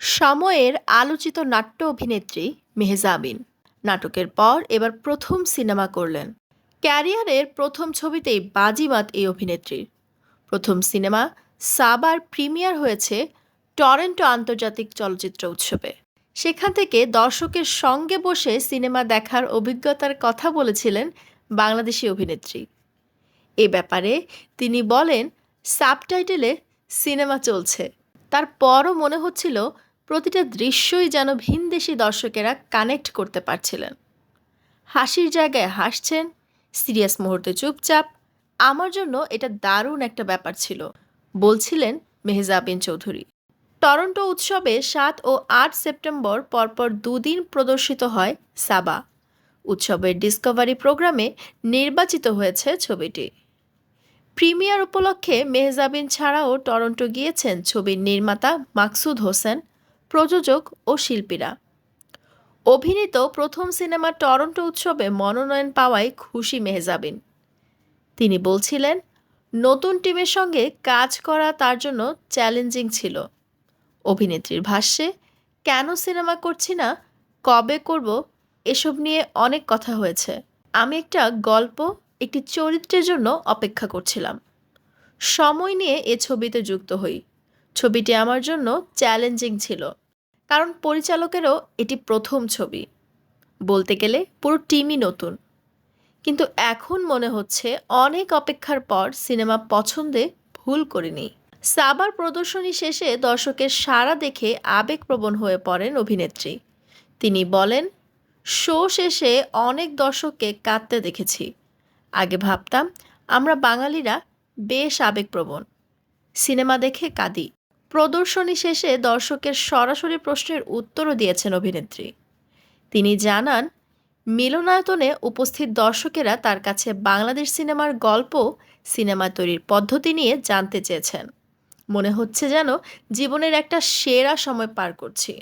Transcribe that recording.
সময়ের আলোচিত নাট্য অভিনেত্রী মেহজাবিন নাটকের পর এবার প্রথম সিনেমা করলেন। ক্যারিয়ারের প্রথম ছবিতেই বাজিমাত এই অভিনেত্রীর। প্রথম সিনেমা সাবার প্রিমিয়ার হয়েছে টরেন্টো আন্তর্জাতিক চলচ্চিত্র উৎসবে। সেখান থেকে দর্শকের সঙ্গে বসে সিনেমা দেখার অভিজ্ঞতার কথা বলেছিলেন বাংলাদেশি অভিনেত্রী। এ ব্যাপারে তিনি বলেন, সাবটাইটেলে সিনেমা চলছে। তারপরও মনে হচ্ছিল প্রতিটা দৃশ্যই যেন ভিনদেশি দর্শকেরা কানেক্ট করতে পারছিলেন। হাসির জায়গায় হাসছেন সিরিয়াস মুহূর্তে চুপচাপ। আমার জন্য এটা দারুণ একটা ব্যাপার ছিল, বলছিলেন মেহজাবিন চৌধুরী। টরন্টো উৎসবে সাত ও আট সেপ্টেম্বর পরপর দুদিন প্রদর্শিত হয় সাবা। উৎসবের ডিসকভারি প্রোগ্রামে নির্বাচিত হয়েছে ছবিটি। প্রিমিয়ার উপলক্ষে মেহজাবিন ছাড়াও টরন্টো গিয়েছেন ছবির নির্মাতা মাকসুদ হোসেন। প্রযোজক ও শিল্পীরা। অভিনীত প্রথম সিনেমা টরন্টো উৎসবে মনোনয়ন পাওয়ায় খুশি মেহজাবিন। তিনি বলছিলেন, নতুন টিমের সঙ্গে কাজ করা তার জন্য চ্যালেঞ্জিং ছিল। অভিনেত্রীর ভাষ্যে, কেন সিনেমা করছি না, কবে করব, এসব নিয়ে অনেক কথা হয়েছে। আমি একটা গল্প, একটি চরিত্রের জন্য অপেক্ষা করছিলাম। সময় নিয়ে এ ছবিতে যুক্ত হই। ছবিটি আমার জন্য চ্যালেঞ্জিং ছিল, কারণ পরিচালকেরও এটি প্রথম ছবি। বলতে গেলে পুরো টিমই নতুন। কিন্তু এখন মনে হচ্ছে অনেক অপেক্ষার পর সিনেমা পছন্দে ভুল করিনি। সাবার প্রদর্শনী শেষে দর্শকের সাড়া দেখে আবেগপ্রবণ হয়ে পড়েন অভিনেত্রী। তিনি বলেন, শো শেষে অনেক দর্শককে কাঁদতে দেখেছি। আগে ভাবতাম, আমরা বাঙালিরা বেশ আবেগপ্রবণ। সিনেমা দেখে কাঁদি। প্রদর্শনী শেষে দর্শকের সরাসরি প্রশ্নের উত্তরও দিয়েছেন অভিনেত্রী। তিনি জানান, মিলনায়তনে উপস্থিত দর্শকেরা তার কাছে বাংলাদেশ সিনেমার গল্প, সিনেমা তৈরির পদ্ধতি নিয়ে জানতে চেয়েছেন। মনে হচ্ছে যেন জীবনের একটা সেরা সময় পার করছি।